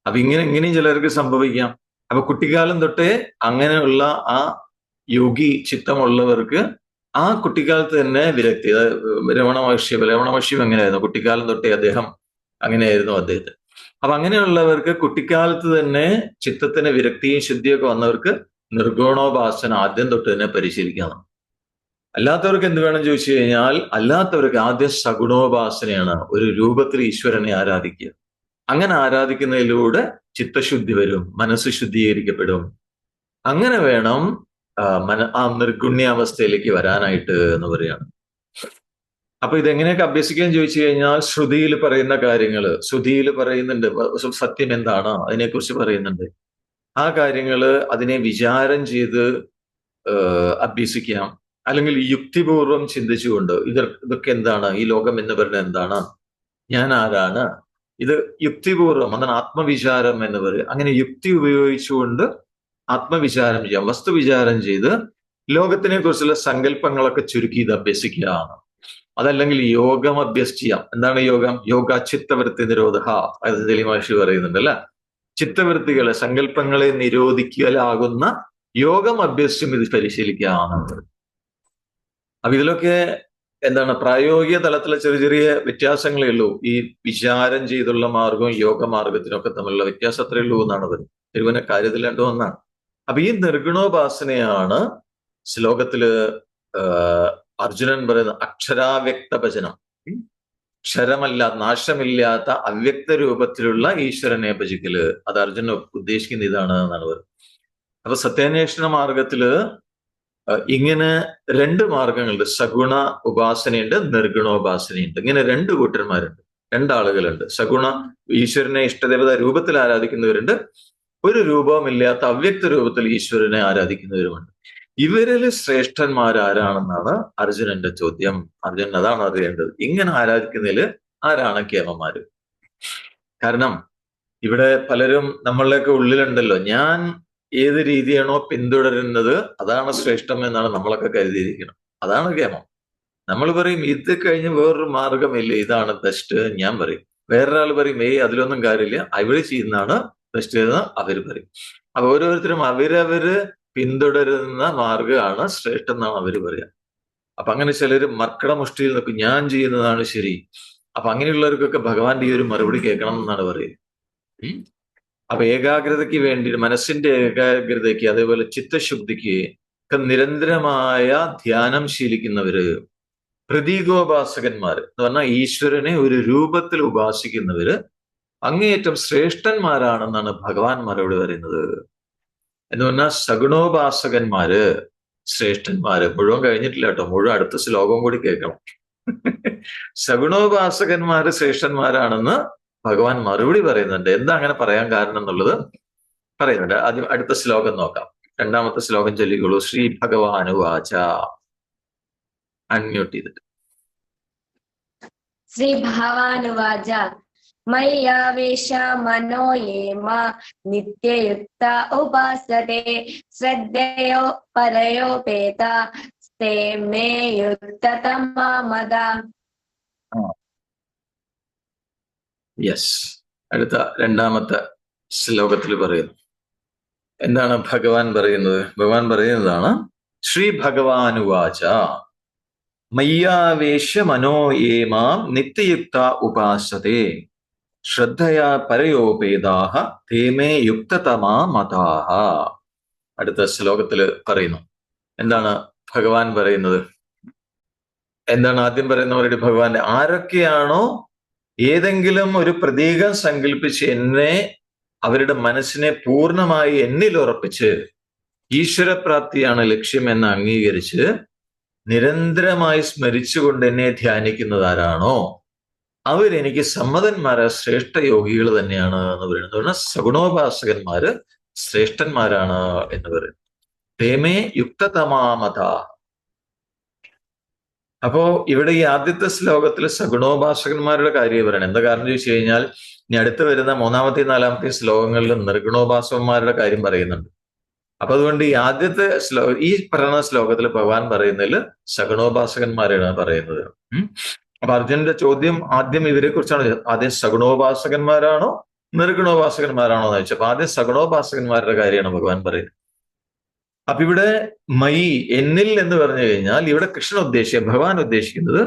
അപ്പൊ ഇങ്ങനെ ഇങ്ങനെയും ചിലർക്ക് സംഭവിക്കാം. അപ്പൊ കുട്ടിക്കാലം തൊട്ടേ അങ്ങനെയുള്ള ആ യോഗി ചിത്തമുള്ളവർക്ക് ആ കുട്ടിക്കാലത്ത് തന്നെ വിരക്തി. രമണ മഹർഷി രമണ മഹർഷിയും എങ്ങനെയായിരുന്നു? കുട്ടിക്കാലം തൊട്ടേ അദ്ദേഹം അങ്ങനെയായിരുന്നു അദ്ദേഹത്തെ. അപ്പൊ അങ്ങനെയുള്ളവർക്ക് കുട്ടിക്കാലത്ത് തന്നെ ചിത്തത്തിന് വിരക്തിയും ശുദ്ധിയൊക്കെ വന്നവർക്ക് നിർഗുണോപാസന ആദ്യം തൊട്ട് തന്നെ പരിശീലിക്കണം. അല്ലാത്തവർക്ക് എന്ത് വേണം ചോദിച്ചു കഴിഞ്ഞാൽ അല്ലാത്തവർക്ക് ആദ്യം സഗുണോപാസനയാണ് ഒരു രൂപത്തിൽ ഈശ്വരനെ ആരാധിക്കുക. അങ്ങനെ ആരാധിക്കുന്നതിലൂടെ ചിത്തശുദ്ധി വരും മനസ്സ് ശുദ്ധീകരിക്കപ്പെടും. അങ്ങനെ വേണം മന ആ നിർഗുണ്യാവസ്ഥയിലേക്ക് വരാനായിട്ട് എന്ന് പറയാണ്. അപ്പൊ ഇതെങ്ങനെയൊക്കെ അഭ്യസിക്കാൻ ചോദിച്ചു കഴിഞ്ഞാൽ ശ്രുതിയിൽ പറയുന്ന കാര്യങ്ങൾ ശ്രുതിയിൽ പറയുന്നുണ്ട് സത്യം എന്താണ് അതിനെക്കുറിച്ച് പറയുന്നുണ്ട്. ആ കാര്യങ്ങൾ അതിനെ വിചാരം ചെയ്ത് അഭ്യസിക്കാം. അല്ലെങ്കിൽ യുക്തിപൂർവം ചിന്തിച്ചുകൊണ്ട് ഇത് ഇതൊക്കെ എന്താണ് ഈ ലോകം എന്ന് പറയുന്നത് എന്താണ് ഞാൻ ആരാണ് ഇത് യുക്തിപൂർവം അതാണ് ആത്മവിചാരം എന്ന് പറയും അങ്ങനെ യുക്തി ഉപയോഗിച്ചുകൊണ്ട് ആത്മവിചാരം ചെയ്യാം വസ്തുവിചാരം ചെയ്ത് ലോകത്തിനെ കുറിച്ചുള്ള സങ്കല്പങ്ങളൊക്കെ ചുരുക്കി ഇത് അഭ്യസിക്കുകയാണ്. അതല്ലെങ്കിൽ യോഗം അഭ്യസിക്കാം എന്താണ് യോഗം? യോഗ ചിത്തവൃത്തി നിരോധ അത് തെളിമാഷി പറയുന്നുണ്ട് അല്ലെ? ചിത്തവൃത്തികളെ സങ്കല്പങ്ങളെ നിരോധിക്കലാകുന്ന യോഗം അഭ്യസിച്ചും ഇത് പരിശീലിക്കുകയാണ്. അപ്പൊ ഇതിലൊക്കെ എന്താണ്? പ്രായോഗിക തലത്തിലെ ചെറിയ ചെറിയ വ്യത്യാസങ്ങളേ ഉള്ളൂ. ഈ വിചാരം ചെയ്തുള്ള മാർഗവും യോഗ മാർഗത്തിനൊക്കെ തമ്മിലുള്ള വ്യത്യാസം ഉള്ളൂ എന്നാണ് പറയുന്നത് തിരുവന കാര്യത്തിൽ രണ്ടു ഒന്നാണ് അപ്പൊ ഈ നിർഗുണോപാസനയാണ് ശ്ലോകത്തിൽ അർജുനൻ പറയുന്ന അക്ഷരാവ്യക്ത ഭജനം ഉം. ക്ഷരമല്ല നാശമില്ലാത്ത അവ്യക്ത രൂപത്തിലുള്ള ഈശ്വരനെ ഭജിക്കൽ. അത് അർജുനൻ ഉദ്ദേശിക്കുന്ന ഇതാണ് എന്നാണ് പറയുന്നത്. അപ്പൊ സത്യാന്വേഷണ മാർഗത്തിൽ ഇങ്ങനെ രണ്ട് മാർഗങ്ങളുണ്ട്. സഗുണ ഉപാസനയുണ്ട് നിർഗുണോപാസനയുണ്ട്. ഇങ്ങനെ രണ്ട് കൂട്ടന്മാരുണ്ട്. രണ്ടാളുകളുണ്ട്. സഗുണ ഈശ്വരനെ ഇഷ്ടദേവത രൂപത്തിൽ ആരാധിക്കുന്നവരുണ്ട്. ഒരു രൂപവുമില്ലാത്ത അവ്യക്ത രൂപത്തിൽ ഈശ്വരനെ ആരാധിക്കുന്നവരുമുണ്ട്. ഇവരിൽ ശ്രേഷ്ഠന്മാരാരാണെന്നാണ് അർജുനന്റെ ചോദ്യം. അർജുനൻ അതാണ് അറിയേണ്ടത്. ഇങ്ങനെ ആരാധിക്കുന്നതിൽ ആരാണ് കേമന്മാര്? കാരണം ഇവിടെ പലരും നമ്മളുടെയൊക്കെ ഉള്ളിലുണ്ടല്ലോ. ഞാൻ ഏത് രീതിയാണോ പിന്തുടരുന്നത് അതാണ് ശ്രേഷ്ഠം എന്നാണ് നമ്മളൊക്കെ കരുതിയിരിക്കണം അതാണ് കേമം. നമ്മൾ പറയും ഇത് കഴിഞ്ഞ് വേറൊരു മാർഗമില്ല ഇതാണ് ബെസ്റ്റ് ഞാൻ പറയും. വേറൊരാൾ പറയും ഏയ് അതിലൊന്നും കാര്യമില്ല. അവിടെ ചെയ്യുന്നതാണ് ബെസ്റ്റ് എന്ന് അവർ പറയും. അപ്പൊ ഓരോരുത്തരും അവരവര് പിന്തുടരുന്ന മാർഗമാണ് ശ്രേഷ്ഠം എന്നാണ് അവർ പറയാ. അപ്പൊ അങ്ങനെ ചിലര് മർക്കട മുഷ്ടിയിൽ നിൽക്കും ഞാൻ ചെയ്യുന്നതാണ് ശരി. അപ്പൊ അങ്ങനെയുള്ളവർക്കൊക്കെ ഭഗവാന്റെ ഈ ഒരു മറുപടി കേൾക്കണം എന്നാണ് പറയുന്നത്. അപ്പൊ ഏകാഗ്രതയ്ക്ക് വേണ്ടി മനസ്സിന്റെ ഏകാഗ്രതയ്ക്ക് അതേപോലെ ചിത്തശുദ്ധിക്ക് ഒക്കെ നിരന്തരമായ ധ്യാനം ശീലിക്കുന്നവര് പ്രതീകോപാസകന്മാർ എന്ന് പറഞ്ഞാൽ ഈശ്വരനെ ഒരു രൂപത്തിൽ ഉപാസിക്കുന്നവര് അങ്ങേയറ്റം ശ്രേഷ്ഠന്മാരാണെന്നാണ് ഭഗവാൻ മറുപടി പറയുന്നത്. എന്ന് പറഞ്ഞാൽ സഗുണോപാസകന്മാര് ശ്രേഷ്ഠന്മാര്. മുഴുവൻ കഴിഞ്ഞിട്ടില്ല കേട്ടോ. മുഴുവൻ അടുത്ത ശ്ലോകം കൂടി കേൾക്കണം. സഗുണോപാസകന്മാര് ശ്രേഷ്ഠന്മാരാണെന്ന് ഭഗവാൻ മറുപടി പറയുന്നുണ്ട്. എന്താ അങ്ങനെ പറയാൻ കാരണം എന്നുള്ളത് പറയുന്നുണ്ട്. ആദ്യം അടുത്ത ശ്ലോകം നോക്കാം. രണ്ടാമത്തെ ശ്ലോകം ചൊല്ലിക്കോളൂ. ശ്രീ ഭഗവാനു വാച. അൺമ്യൂട്ട് ചെയ്തിട്ട്. ശ്രീ ഭഗവാനുവാച മയ്യാവേശ മനോയേമ നിത്യയുക്ത ഉപാസത്തെ ശ്രദ്ധയോ മേ യുക്തതമാ മത യെസ് അടുത്ത രണ്ടാമത്തെ ശ്ലോകത്തിൽ പറയുന്നു. എന്താണ് ഭഗവാൻ പറയുന്നത്? ഭഗവാൻ പറയുന്നതാണ് ശ്രീ ഭഗവാനുവാച മയ്യാവേശ മനോ ഏമാം നിത്യയുക്ത ഉപാസത്തെ ശ്രദ്ധയാ പരയോപേതാഹ തേമേ യുക്തതമാ മതാഹ. അടുത്ത ശ്ലോകത്തിൽ പറയുന്നു. എന്താണ് ഭഗവാൻ പറയുന്നത്? എന്താണ് ആദ്യം പറയുന്നവരുടെ ഭഗവാൻ? ആരൊക്കെയാണോ ഏതെങ്കിലും ഒരു പ്രതീകം സങ്കല്പിച്ച് എന്നെ അവരുടെ മനസ്സിനെ പൂർണമായി എന്നിൽ ഉറപ്പിച്ച് ഈശ്വരപ്രാപ്തിയാണ് ലക്ഷ്യം എന്ന് അംഗീകരിച്ച് നിരന്തരമായി സ്മരിച്ചുകൊണ്ട് എന്നെ ധ്യാനിക്കുന്നത് ആരാണോ? അവരെനിക്ക് സമ്മതന്മാരായ ശ്രേഷ്ഠ യോഗികൾ തന്നെയാണ് എന്ന് പറയുന്നത്. അതുകൊണ്ട് സഗുണോപാസകന്മാര് ശ്രേഷ്ഠന്മാരാണ് എന്ന് പറയുന്നത് പ്രേമേ യുക്തതമാമത. അപ്പോ ഇവിടെ ഈ ആദ്യത്തെ ശ്ലോകത്തിൽ സഗുണോപാസകന്മാരുടെ കാര്യം പറയണം. എന്താ കാരണം ചോദിച്ചു കഴിഞ്ഞാൽ ഇനി അടുത്ത് വരുന്ന മൂന്നാമത്തെയും നാലാമത്തെയും ശ്ലോകങ്ങളിൽ നിർഗുണോപാസകന്മാരുടെ കാര്യം പറയുന്നുണ്ട്. അപ്പൊ അതുകൊണ്ട് ഈ ആദ്യത്തെ ശ്ലോ ഈ പറയുന്ന ശ്ലോകത്തിൽ ഭഗവാൻ പറയുന്നതിൽ സഗുണോപാസകന്മാരാണ് പറയുന്നത്. അപ്പൊ അർജുനന്റെ ചോദ്യം ആദ്യം ഇവരെ കുറിച്ചാണ് ആദ്യം സഗുണോപാസകന്മാരാണോ നിർഗുണോപാസകന്മാരാണോ എന്ന് ചോദിച്ചപ്പോ ആദ്യം സഗുണോപാസകന്മാരുടെ കാര്യമാണ് ഭഗവാൻ പറയുന്നത്. അപ്പൊ ഇവിടെ മൈ എന്നിൽ എന്ന് പറഞ്ഞു കഴിഞ്ഞാൽ ഇവിടെ കൃഷ്ണൻ ഉദ്ദേശിക്കുക ഭഗവാൻ ഉദ്ദേശിക്കുന്നത്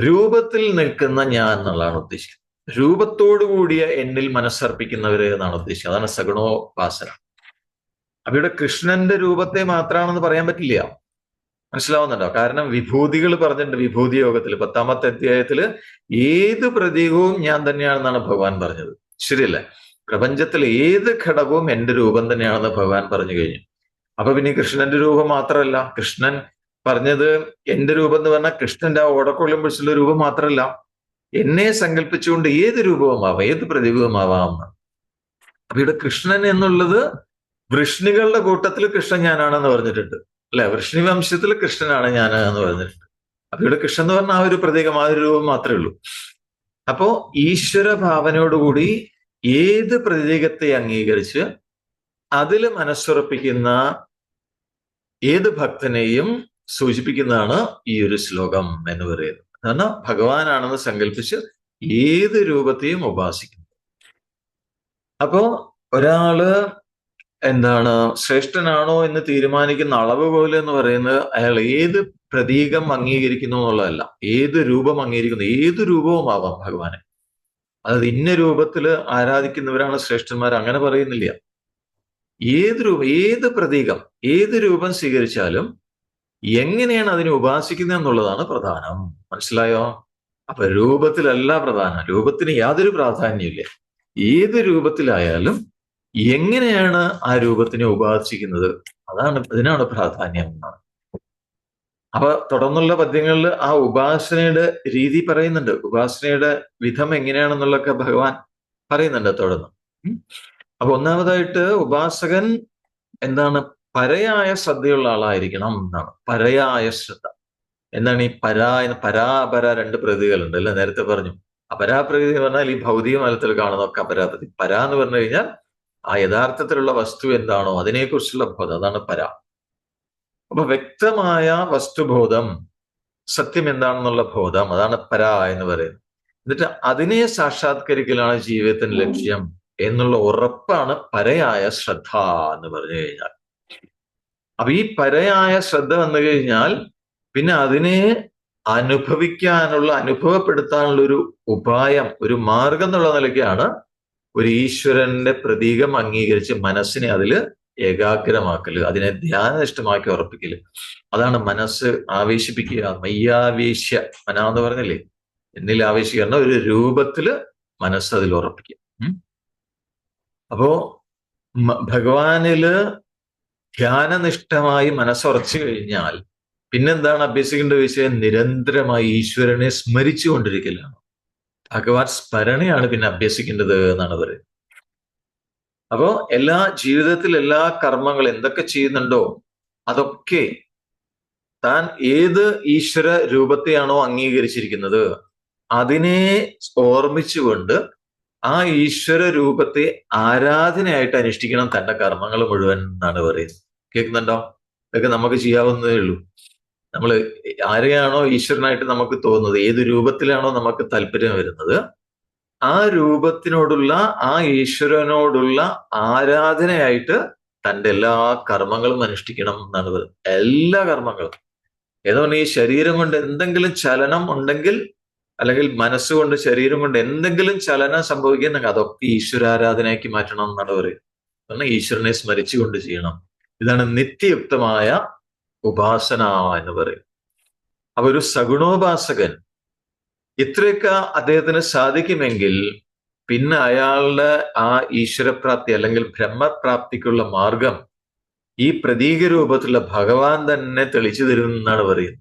രൂപത്തിൽ നിൽക്കുന്ന ഞാൻ എന്നുള്ളതാണ് ഉദ്ദേശിക്കുന്നത്. രൂപത്തോടു കൂടിയ എന്നിൽ മനസ്സർപ്പിക്കുന്നവര് എന്നാണ് ഉദ്ദേശിക്കുന്നത്. അതാണ് സഗുണോപാസന അപ്പൊ ഇവിടെ കൃഷ്ണന്റെ രൂപത്തെ മാത്രമാണെന്ന് പറയാൻ പറ്റില്ല. മനസ്സിലാവുന്നുണ്ടോ? കാരണം വിഭൂതികൾ പറഞ്ഞിട്ടുണ്ട് വിഭൂതി യോഗത്തിൽ പത്താമത്തെ അധ്യായത്തിൽ ഏത് പ്രതീകവും ഞാൻ തന്നെയാണെന്നാണ് ഭഗവാൻ പറഞ്ഞത്. ശരിയല്ലേ? പ്രപഞ്ചത്തിൽ ഏത് ഘടകവും എന്റെ രൂപം തന്നെയാണെന്ന് ഭഗവാൻ പറഞ്ഞു കഴിഞ്ഞു. അപ്പൊ പിന്നെ കൃഷ്ണന്റെ രൂപം മാത്രമല്ല. കൃഷ്ണൻ പറഞ്ഞത് എന്റെ രൂപം എന്ന് പറഞ്ഞാൽ കൃഷ്ണന്റെ ആ ഓടക്കൊള്ളം പിടിച്ചുള്ള രൂപം മാത്രമല്ല. എന്നെ സങ്കല്പിച്ചുകൊണ്ട് ഏത് രൂപവുമാവാം? ഏത് പ്രതീകവുമാവാം. അപ്പൊ ഇവിടെ കൃഷ്ണൻ എന്നുള്ളത് വൃഷ്ണികളുടെ കൂട്ടത്തിൽ കൃഷ്ണൻ ഞാനാണെന്ന് പറഞ്ഞിട്ടുണ്ട്. അല്ലെ? വൃഷ്ണി വംശത്തിൽ കൃഷ്ണനാണ് ഞാൻ എന്ന് പറഞ്ഞിട്ടുണ്ട്. അപ്പൊ ഇവിടെ കൃഷ്ണൻ എന്ന് പറഞ്ഞാൽ ആ ഒരു പ്രതീകം ആ ഒരു രൂപം മാത്രമേ ഉള്ളൂ. അപ്പോ ഈശ്വര ഭാവനയോടുകൂടി ഏത് പ്രതീകത്തെ അംഗീകരിച്ച് അതിൽ മനസ്സുറപ്പിക്കുന്ന ഏത് ഭക്തനെയും സൂചിപ്പിക്കുന്നതാണ് ഈ ഒരു ശ്ലോകം എന്ന് പറയുന്നത്. കാരണം ഭഗവാനാണെന്ന് സങ്കല്പിച്ച് ഏത് രൂപത്തെയും ഉപാസിക്കുന്നു അപ്പോ ഒരാൾ എന്താണ് ശ്രേഷ്ഠനാണോ എന്ന് തീരുമാനിക്കുന്ന അളവ് പോലെ എന്ന് പറയുന്നത് അയാൾ ഏത് പ്രതീകം അംഗീകരിക്കുന്നു എന്നുള്ളതല്ല. ഏത് രൂപം അംഗീകരിക്കുന്നു? ഏത് രൂപവും ആവാം ഭഗവാനെ. അതായത് ഇന്ന രൂപത്തിൽ ആരാധിക്കുന്നവരാണ് ശ്രേഷ്ഠന്മാർ അങ്ങനെ പറയുന്നില്ല. ഏത് രൂപം ഏത് പ്രതീകം ഏത് രൂപം സ്വീകരിച്ചാലും എങ്ങനെയാണ് അതിനെ ഉപാസിക്കുന്നത് എന്നുള്ളതാണ് പ്രധാനം. മനസ്സിലായോ? അപ്പൊ രൂപത്തിലല്ല പ്രധാനം. രൂപത്തിന് യാതൊരു പ്രാധാന്യമില്ല ഏത് രൂപത്തിലായാലും എങ്ങനെയാണ് ആ രൂപത്തിനെ ഉപാസിക്കുന്നത്? അതാണ് അതിനാണ് പ്രാധാന്യം. എന്നാണ് അപ്പൊ തുടർന്നുള്ള പദ്യങ്ങളിൽ ആ ഉപാസനയുടെ രീതി പറയുന്നുണ്ട്. ഉപാസനയുടെ വിധം എങ്ങനെയാണെന്നുള്ളൊക്കെ ഭഗവാൻ പറയുന്നുണ്ട് തുടർന്ന്. അപ്പൊ ഒന്നാമതായിട്ട് ഉപാസകൻ എന്താണ്? പരയായ ശ്രദ്ധയുള്ള ആളായിരിക്കണം എന്നാണ്. പരയായ ശ്രദ്ധ. എന്താണ് ഈ പരാ പരാപര രണ്ട് പ്രതികളുണ്ട് അല്ലെ? നേരത്തെ പറഞ്ഞു. അപരാപ്രകൃതി എന്ന് പറഞ്ഞാൽ ഈ ഭൗതിക മലത്തിൽ കാണുന്നതൊക്കെ അപരാപ്രതി. പരാ എന്ന് പറഞ്ഞു കഴിഞ്ഞാൽ ആ യഥാർത്ഥത്തിലുള്ള വസ്തു എന്താണോ അതിനെക്കുറിച്ചുള്ള ബോധം അതാണ് പര. അപ്പൊ വ്യക്തമായ വസ്തുബോധം സത്യം എന്താണെന്നുള്ള ബോധം അതാണ് പര എന്ന് പറയുന്നത്. എന്നിട്ട് അതിനെ സാക്ഷാത്കരിക്കലാണ് ജീവിതത്തിന് ലക്ഷ്യം എന്നുള്ള ഉറപ്പാണ് പരയായ ശ്രദ്ധ എന്ന് പറഞ്ഞു കഴിഞ്ഞാൽ. അപ്പൊ ഈ പരയായ ശ്രദ്ധ വന്നു കഴിഞ്ഞാൽ പിന്നെ അതിനെ അനുഭവിക്കാനുള്ള അനുഭവപ്പെടുത്താനുള്ള ഒരു ഉപായം ഒരു മാർഗം എന്നുള്ള നിലയ്ക്കാണ് ഒരു ഈശ്വരന്റെ പ്രതീകം അംഗീകരിച്ച് മനസ്സിനെ അതിൽ ഏകാഗ്രമാക്കൽ അതിനെ ധ്യാനനിഷ്ഠമാക്കി ഉറപ്പിക്കൽ. അതാണ് മനസ്സ് ആവേശിപ്പിക്കുക മയ്യാവേശ്യ മന എന്ന് പറഞ്ഞില്ലേ? എന്നിൽ ആവേശിക്കുന്ന ഒരു രൂപത്തിൽ മനസ്സ് അതിൽ ഉറപ്പിക്കുക. അപ്പോ ഭഗവാനിൽ ധ്യാനനിഷ്ഠമായി മനസ്സുറച്ചു കഴിഞ്ഞാൽ പിന്നെന്താണ് അഭ്യസിക്കേണ്ട വിഷയം? നിരന്തരമായി ഈശ്വരനെ സ്മരിച്ചുകൊണ്ടിരിക്കലാണ് ഭഗവാൻ സ്മരണയാണ് പിന്നെ അഭ്യസിക്കേണ്ടത് എന്നാണ് പറയുന്നത് അപ്പോ എല്ലാ ജീവിതത്തിൽ എല്ലാ കർമ്മങ്ങൾ എന്തൊക്കെ ചെയ്യുന്നുണ്ടോ അതൊക്കെ താൻ ഏത് ഈശ്വര രൂപത്തെയാണോ അംഗീകരിച്ചിരിക്കുന്നത് അതിനെ ഓർമ്മിച്ചുകൊണ്ട് ആ ഈശ്വര രൂപത്തെ ആരാധനയായിട്ട് അനുഷ്ഠിക്കണം തന്റെ കർമ്മങ്ങൾ മുഴുവൻ എന്നാണ് പറയുന്നത്. കേൾക്കുന്നുണ്ടോ? ഇതൊക്കെ നമുക്ക് ചെയ്യാവുന്നതേ ഉള്ളൂ. നമ്മൾ ആരെയാണോ ഈശ്വരനായിട്ട് നമുക്ക് തോന്നുന്നത് ഏത് രൂപത്തിലാണോ നമുക്ക് താല്പര്യം വരുന്നത് ആ രൂപത്തിനോടുള്ള ആ ഈശ്വരനോടുള്ള ആരാധനയായിട്ട് തന്റെ എല്ലാ കർമ്മങ്ങളും അനുഷ്ഠിക്കണം എന്നാണ് പറയുന്നത് എല്ലാ കർമ്മങ്ങളും. ഏതോ ഈ ശരീരം കൊണ്ട് എന്തെങ്കിലും ചലനം ഉണ്ടെങ്കിൽ അല്ലെങ്കിൽ മനസ്സുകൊണ്ട് ശരീരം കൊണ്ട് എന്തെങ്കിലും ചലനം സംഭവിക്കുന്നെങ്കിൽ അതൊക്കെ ഈശ്വരാരാധനയാക്കി മാറ്റണം എന്നാണ് പറയുന്നത്. കാരണം ഈശ്വരനെ സ്മരിച്ചുകൊണ്ട് ചെയ്യണം. ഇതാണ് നിത്യയുക്തമായ ഉപാസന എന്ന് പറയും. അപ്പൊ ഒരു സഗുണോപാസകൻ. ഇത്രയൊക്കെ അദ്ദേഹത്തിന് സാധിക്കുമെങ്കിൽ പിന്നെ അയാളുടെ ആ ഈശ്വരപ്രാപ്തി അല്ലെങ്കിൽ ബ്രഹ്മപ്രാപ്തിക്കുള്ള മാർഗം ഈ പ്രതീക രൂപത്തിലുള്ള ഭഗവാൻ തന്നെ തെളിച്ചു തരും എന്നാണ് പറയുന്നത്.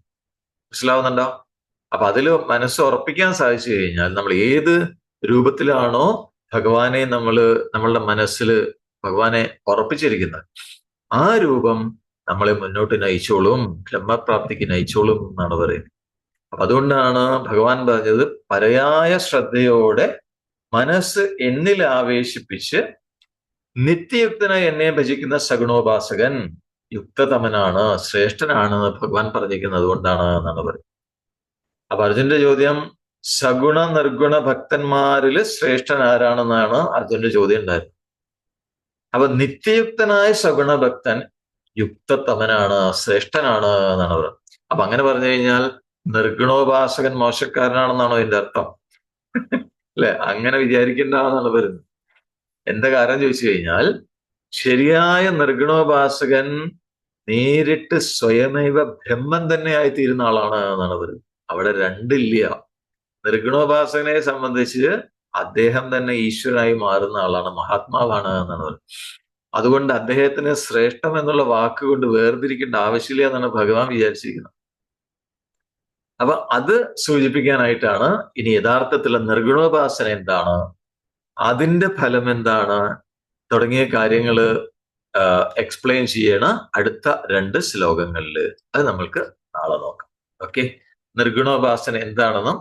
മനസ്സിലാവുന്നുണ്ടോ? അപ്പൊ അതിൽ മനസ്സ് ഉറപ്പിക്കാൻ സാധിച്ചു കഴിഞ്ഞാൽ നമ്മൾ ഏത് രൂപത്തിലാണോ ഭഗവാനെ നമ്മൾ നമ്മളുടെ മനസ്സിൽ ഭഗവാനെ ഉറപ്പിച്ചിരിക്കുന്നത്. ആ രൂപം നമ്മളെ മുന്നോട്ട് നയിച്ചോളും ബ്രഹ്മപ്രാപ്തിക്ക് നയിച്ചോളും എന്നാണ് പറയുന്നത്. അപ്പൊ അതുകൊണ്ടാണ് ഭഗവാൻ പറഞ്ഞത് പരയായ ശ്രദ്ധയോടെ മനസ്സ് എന്നിൽ ആവേശിപ്പിച്ച് നിത്യയുക്തനായി എന്നെ ഭജിക്കുന്ന സഗുണോപാസകൻ യുക്തതമനാണ് ശ്രേഷ്ഠനാണ് ഭഗവാൻ പറഞ്ഞിരിക്കുന്നത് കൊണ്ടാണ് എന്നാണ് പറയുന്നത്. അപ്പൊ അർജുന്റെ ചോദ്യം സഗുണ നിർഗുണ ഭക്തന്മാരിൽ ശ്രേഷ്ഠൻ ആരാണെന്നാണ് അർജുന്റെ ചോദ്യം ഉണ്ടായിരുന്നത്. അപ്പൊ നിത്യയുക്തനായ സഗുണ ഭക്തൻ യുക്തതമനാണ് ശ്രേഷ്ഠനാണ് എന്നാണ് പറയുന്നത് അപ്പൊ അങ്ങനെ പറഞ്ഞു കഴിഞ്ഞാൽ നിർഗുണോപാസകൻ മോശക്കാരനാണെന്നാണോ ഇതിന്റെ അർത്ഥം? അല്ലെ? അങ്ങനെ വിചാരിക്കേണ്ട എന്നാണ് പറയുന്നത് എന്താ കാരണം ചോദിച്ചു കഴിഞ്ഞാൽ ശരിയായ നിർഗുണോപാസകൻ നേരിട്ട് സ്വയമേവ ബ്രഹ്മം തന്നെയായി തീരുന്ന ആളാണ് എന്നാണ് പറയുന്നത് അവിടെ രണ്ടില്ല. നിർഗുണോപാസകനെ സംബന്ധിച്ച് അദ്ദേഹം തന്നെ ഈശ്വരായി മാറുന്ന ആളാണ് മഹാത്മാവാണ് എന്നാണ് പറയുന്നത് അതുകൊണ്ട് അദ്ദേഹത്തിന് ശ്രേഷ്ഠം എന്നുള്ള വാക്കുകൊണ്ട് വേർതിരിക്കേണ്ട ആവശ്യമില്ല എന്നാണ് ഭഗവാൻ വിചാരിച്ചിരിക്കുന്നത്. അപ്പൊ അത് സൂചിപ്പിക്കാനായിട്ടാണ് ഇനി യഥാർത്ഥത്തിലുള്ള നിർഗുണോപാസന എന്താണ് അതിന്റെ ഫലം എന്താണ് തുടങ്ങിയ കാര്യങ്ങൾ എക്സ്പ്ലെയിൻ ചെയ്യണ അടുത്ത രണ്ട് ശ്ലോകങ്ങളിൽ അത് നമ്മൾക്ക് നാളെ നോക്കാം. ഓക്കെ? നിർഗുണോപാസന എന്താണെന്നും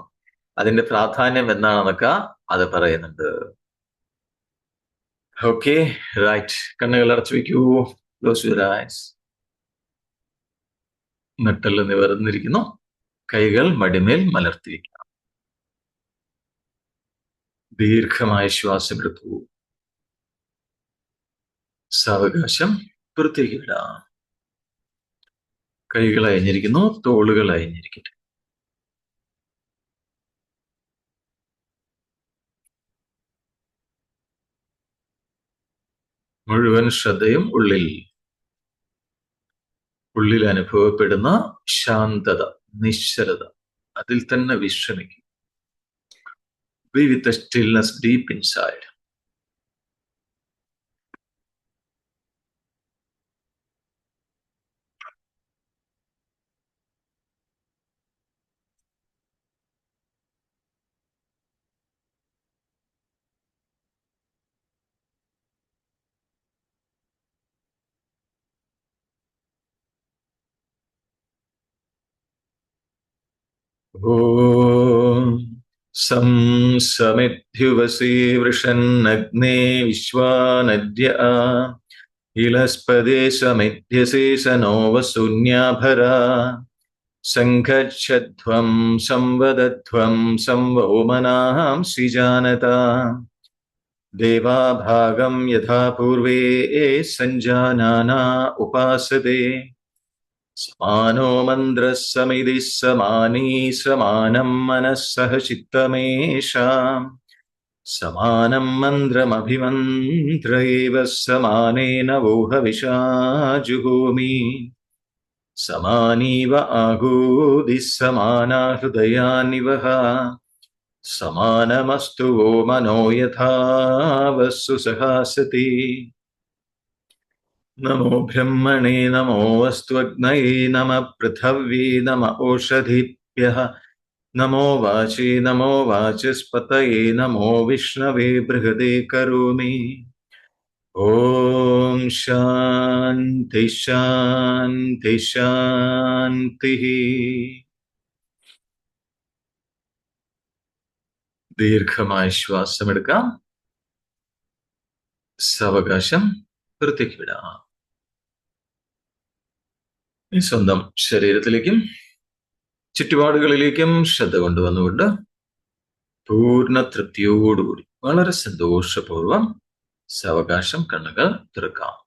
അതിന്റെ പ്രാധാന്യം എന്താണെന്നൊക്കെ അത് പറയുന്നുണ്ട്. ഓക്കെ റൈറ്റ് കണ്ണുകൾ അടച്ചു വയ്ക്കൂ. ക്ലോസ് യുവർ ഐസ് നട്ടൽ നിവർന്നിരിക്കുന്നു. കൈകൾ മടിമേൽ മലർത്തിയിരിക്കണം ദീർഘമായ ശ്വാസമെടുക്കൂ സാവകാശം പുറത്തേക്ക് വിടാം. കൈകൾ അയഞ്ഞിരിക്കുന്നു തോളുകൾ അയഞ്ഞിരിക്കട്ടെ. മുഴുവൻ ശ്രദ്ധയും ഉള്ളിൽ. ഉള്ളിൽ അനുഭവപ്പെടുന്ന ശാന്തത നിശ്ചലത. അതിൽ തന്നെ വിശ്രമിക്കും. Be with stillness deep deep ॐ सं समिद्युवसि वृषन्नग्ने विश्वानद्य इलस्पदे समिध्यशेषनो वसून्याभरा सङ्घच्छध्वं संवदध्वं संवोमनां सृजानता। देवाभागं यथा पूर्वे सञ्जानाना उपासते। समानो मन्द्रः समिधिः समानी समानं मनः सह चित्तमेषाम्। समानं मन्त्रमभिमन्त्र एव समानेन वोहविषा जुहोमि समानीव आगूदिः समाना हृदयानिवः समानमस्तु वो मनो यथा वस्सु सहासति नमो ब्रह्मणे नमो वस्त्वग्नये नमः पृथव्ये नम ओषधिभ्यः नमो वाचे नमो वाचस्पतये नमो विष्णवे बृहदे करोमि ॐ शान्ति शान्ति शान्तिः ദീർഘമായ ശ്വാസമെടുക്കാം സാവകാശം പുറത്തേക്ക് വിടാം ഈ സ്വന്തം ശരീരത്തിലേക്കും ചുറ്റുപാടുകളിലേക്കും ശ്രദ്ധ കൊണ്ടുവന്നുകൊണ്ട് പൂർണ തൃപ്തിയോടുകൂടി വളരെ സന്തോഷപൂർവം സാവകാശം കണ്ണുകൾ തുറക്കാം.